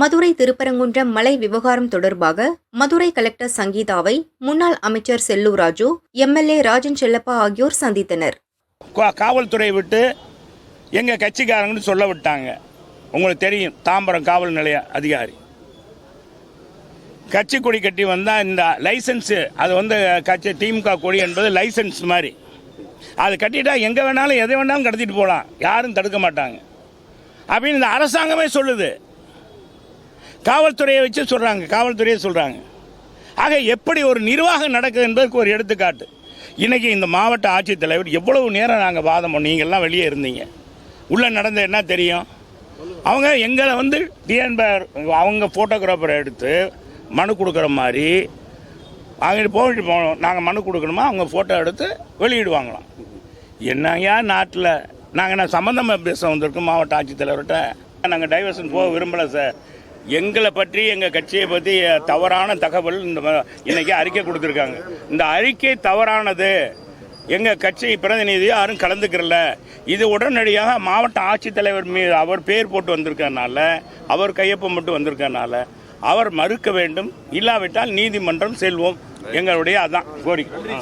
மதுரை திருப்பரங்குன்றம் மலை விவகாரம் தொடர்பாக மதுரை கலெக்டர் சங்கீதாவை முன்னாள் அமைச்சர் செல்லூர் ராஜு எம்எல்ஏ ராஜன் செல்லப்பா ஆகியோர் சந்தித்தனர். காவல்துறை விட்டு எங்கள் கட்சிக்காரங்கன்னு சொல்ல விட்டாங்க. உங்களுக்கு தெரியும் தாம்பரம் காவல் நிலைய அதிகாரி. கட்சி கொடி கட்டி வந்தால் இந்த லைசன்ஸு அது வந்து கட்சி திமுக கொடி என்பது லைசன்ஸ் மாதிரி. அது கட்டிட்டா எங்கே வேணாலும் எதை வேணாலும் கடத்திட்டு போகலாம் யாரும் தடுக்க மாட்டாங்க. அப்படின்னு இந்த அரசாங்கமே சொல்லுது. காவல்துறையை வச்சு சொல்கிறாங்க காவல்துறையை சொல்கிறாங்க ஆக எப்படி ஒரு நிர்வாகம் நடக்குது என்பதற்கு ஒரு எடுத்துக்காட்டு. இன்றைக்கி இந்த மாவட்ட ஆட்சித்தலைவர் எவ்வளவு நேரம் நாங்கள் வாதம் நீங்கள்லாம் வெளியே இருந்தீங்க. உள்ளே நடந்த என்ன தெரியும்? அவங்க எங்களை வந்து டிஎன்பர் அவங்க ஃபோட்டோகிராஃபரை எடுத்து மனு கொடுக்குற மாதிரி அவங்க போயிட்டு போகணும் நாங்கள் மனு கொடுக்கணுமா? அவங்க ஃபோட்டோ எடுத்து வெளியிடுவாங்களாம். என்னையா நாட்டில்? நாங்கள் நான் சம்மந்தமாக பேச வந்திருக்கோம் மாவட்ட ஆட்சித்தலைவர்கிட்ட? நாங்கள் டைவர்ஷன் போக விரும்பலை சார் எங்களை பற்றி எங்கள் கட்சியை பற்றி தவறான தகவல் இந்த இன்னைக்கு அறிக்கை கொடுத்துருக்காங்க. இந்த அறிக்கை தவறானது. எங்கள் கட்சி பிரதிநிதி யாரும் கலந்துக்கிறல. இது உடனடியாக மாவட்ட ஆட்சித்தலைவர் மீது அவர் பேர் போட்டு வந்திருக்கனால அவர் கையொப்பம் மட்டும் வந்திருக்கனால அவர் மறுக்க வேண்டும். இல்லாவிட்டால் நீதிமன்றம் செல்வோம். எங்களுடைய அதான் கோரிக்கை.